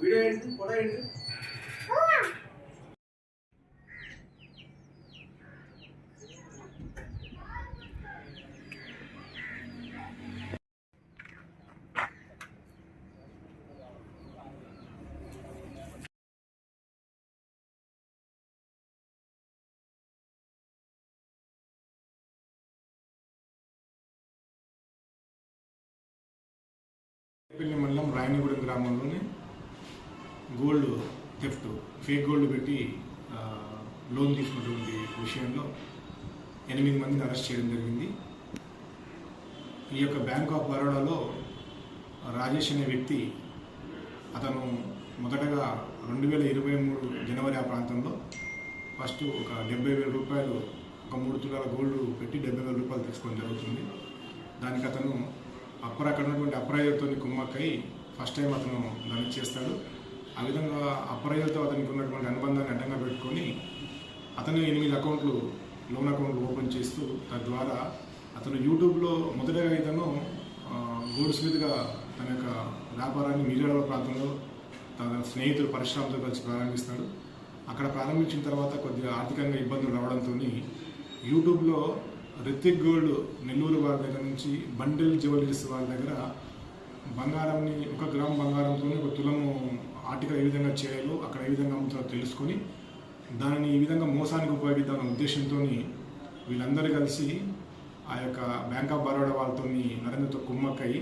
Video எடுத்து படம் எடுத்து. పెళ్ళి మండలం రాయనిగూడెం గ్రామంలోని గోల్డ్ థెఫ్ట్ ఫేక్ గోల్డ్ పెట్టి లోన్ తీసుకున్నటువంటి విషయంలో ఎనిమిది మందిని అరెస్ట్ చేయడం జరిగింది. ఈ యొక్క బ్యాంక్ ఆఫ్ బరోడాలో రాజేష్ అనే వ్యక్తి అతను మొదటగా రెండు వేల ఇరవై మూడు జనవరి ఆ ప్రాంతంలో ఫస్ట్ ఒక డెబ్బై వేల రూపాయలు ఒక మూడు తులాల గోల్డ్ పెట్టి డెబ్బై వేల రూపాయలు తీసుకోవడం జరుగుతుంది. దానికి అతను అప్పర్ అక్కడ ఉన్నటువంటి అప్రాయులతో కుమ్మక్కై ఫస్ట్ టైం అతను దాన్ని చేస్తాడు. ఆ విధంగా అప్రాయులతో అతనికి ఉన్నటువంటి అనుబంధాన్ని అడ్డంగా పెట్టుకొని అతను ఎనిమిది అకౌంట్లు లోన్ అకౌంట్లు ఓపెన్ చేస్తూ తద్వారా అతను యూట్యూబ్లో మొదటగా ఇతను ఆ, గోల్డ్ స్మిత్గా తన యొక్క వ్యాపారాన్ని మిర్యాల ప్రాంతంలో తన స్నేహితులు పరిశ్రమతో కలిసి ప్రారంభిస్తాడు. అక్కడ ప్రారంభించిన తర్వాత కొద్దిగా ఆర్థికంగా ఇబ్బందులు రావడంతో యూట్యూబ్లో రితిక్ గోల్డ్ నెల్లూరు వారి దగ్గర నుంచి బండిల్ జ్యువెలరీస్ వారి దగ్గర బంగారంని ఒక గ్రామ్ బంగారంతో ఒక తులము ఆర్టికల్ ఏ విధంగా చేయాలో అక్కడ ఏ విధంగా అమ్ముతారో తెలుసుకొని దానిని ఈ విధంగా మోసానికి ఉపయోగిద్దామనే ఉద్దేశంతో వీళ్ళందరూ కలిసి ఆ యొక్క బ్యాంక్ ఆఫ్ బరోడా వాళ్ళతో నరేంద్రతో కుమ్మక్కై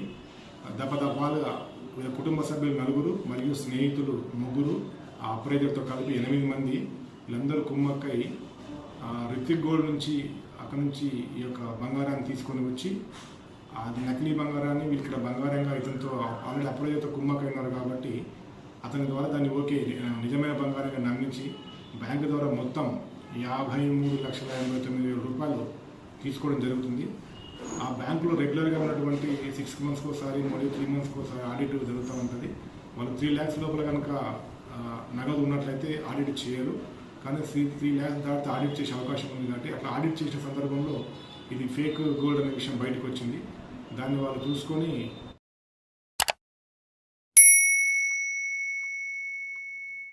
దపదపాలుగా వీళ్ళ కుటుంబ సభ్యులు నలుగురు మరియు స్నేహితులు ముగ్గురు ఆ అప్రైజర్తో కలిపి ఎనిమిది మంది వీళ్ళందరూ కుమ్మక్కై రితిక్ గోల్డ్ నుంచి అక్కడి నుంచి ఈ యొక్క బంగారాన్ని తీసుకొని వచ్చి అది నకిలీ బంగారాన్ని వీళ్ళు ఇక్కడ బంగారంగా ఇతనితో ఆల్రెడీ కుమ్మకై ఉన్నారు కాబట్టి అతని ద్వారా దాన్ని ఓకే నిజమైన బంగారంగా నమ్మించి బ్యాంకు ద్వారా మొత్తం యాభై మూడు లక్షల ఎనభై తొమ్మిది వేల రూపాయలు తీసుకోవడం జరుగుతుంది. ఆ బ్యాంకులో రెగ్యులర్గా ఉన్నటువంటి సిక్స్ మంత్స్కి ఒకసారి మరియు త్రీ మంత్స్కి ఒకసారి ఆడిట్ జరుగుతూ ఉంటుంది. వాళ్ళు త్రీ ల్యాక్స్ లోపల కనుక నగదు ఉన్నట్లయితే ఆడిట్ చేయరు. కానీ త్రీ త్రీ ల్యాక్స్ దాటితే ఆడిట్ చేసే అవకాశం ఉంది కాబట్టి అట్లా ఆడిట్ చేసిన సందర్భంలో ఇది ఫేక్ గోల్డ్ అనే విషయం బయటకు వచ్చింది. దాన్ని వాళ్ళు చూసుకొని